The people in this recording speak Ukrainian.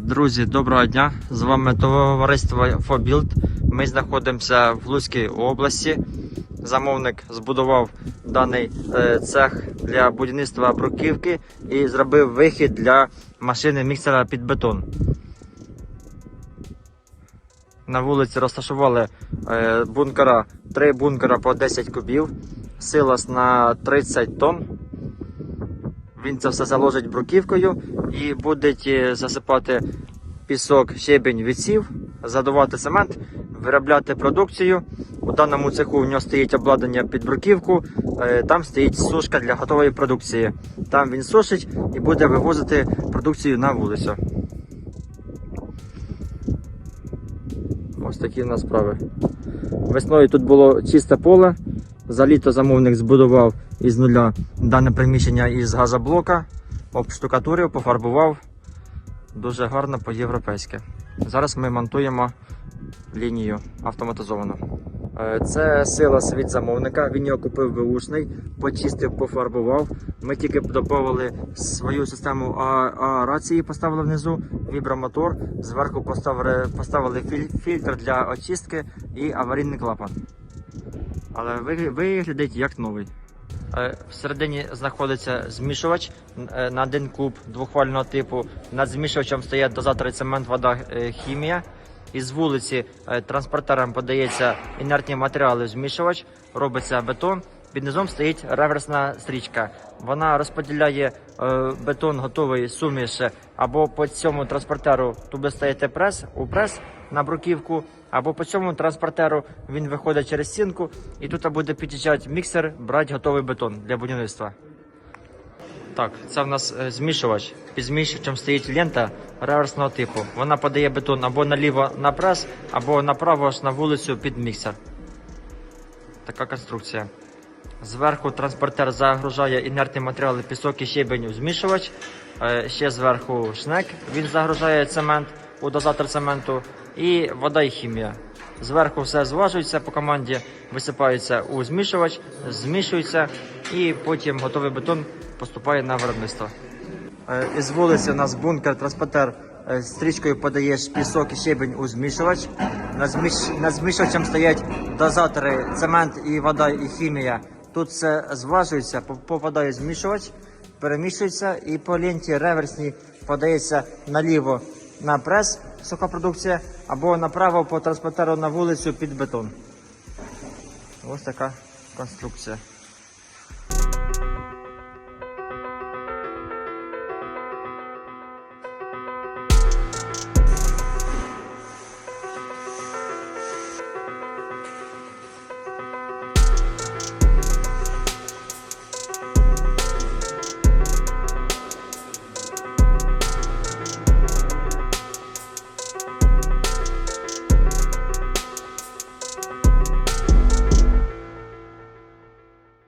Друзі, доброго дня! З вами товариство Фобілд. Ми знаходимося в Луцькій області. Замовник збудував даний е, цех для будівництва бруківки і зробив вихід для машини міксера під бетон. На вулиці розташували е, бункера, три бункера по 10 кубів, силос на 30 тонн. Він це все заложить бруківкою і буде засипати пісок, щебінь, відсів, задувати цемент, виробляти продукцію. У даному цеху у нього стоїть обладнання під бруківку, е, там стоїть сушка для готової продукції. Там він сушить і буде вивозити продукцію на вулицю. Ось такі в нас справи. Весною тут було чисте поле. За літо замовник збудував із нуля дане приміщення із газоблока, обштукатурив, пофарбував. Дуже гарно по-європейськи. Зараз ми монтуємо лінію автоматизовану. Е, Це сила від замовника. Він його купив беушний, почистив, пофарбував. Ми тільки додали свою систему аерації, поставили внизу, вібромотор. Зверху поставили, поставили фільтр для очистки і аварійний клапан. Але ви- виглядить як новий. Е, Всередині знаходиться змішувач е, на один куб двохвального типу. Над змішувачем стоять дозатори цемент, вода, е, хімія. Із вулиці транспортером подається інертні матеріали в змішувач, робиться бетон. Під низом стоїть реверсна стрічка. Вона розподіляє бетон готовий суміш або по цьому транспортеру туди стаєте прес у прес на бруківку, або по цьому транспортеру він виходить через стінку, і тут буде під'їжджати міксер, брати готовий бетон для будівництва. Так, це в нас е, змішувач. Під змішувачем стоїть лента реверсного типу. Вона подає бетон або наліво на прес, або направо на вулицю під міксер. Така конструкція. Зверху транспортер загружає інертні матеріали, пісок і щебень у змішувач. Е, Ще зверху шнек. Він загружає цемент у дозатор цементу і вода і хімія. Зверху все зважується по команді, висипається у змішувач, змішується і потім готовий бетон поступає на виробництво. Е, Із вулиці у нас бункер, транспортер е, стрічкою подаєш пісок і щебень у змішувач. Над, зміш... над змішувачем стоять дозатори, цемент і вода і хімія. Тут все зважується, попадає змішувач, перемішується і по ленті реверсній подається наліво на прес, суха або направо по транспортеру на вулицю під бетон. Ось така конструкція.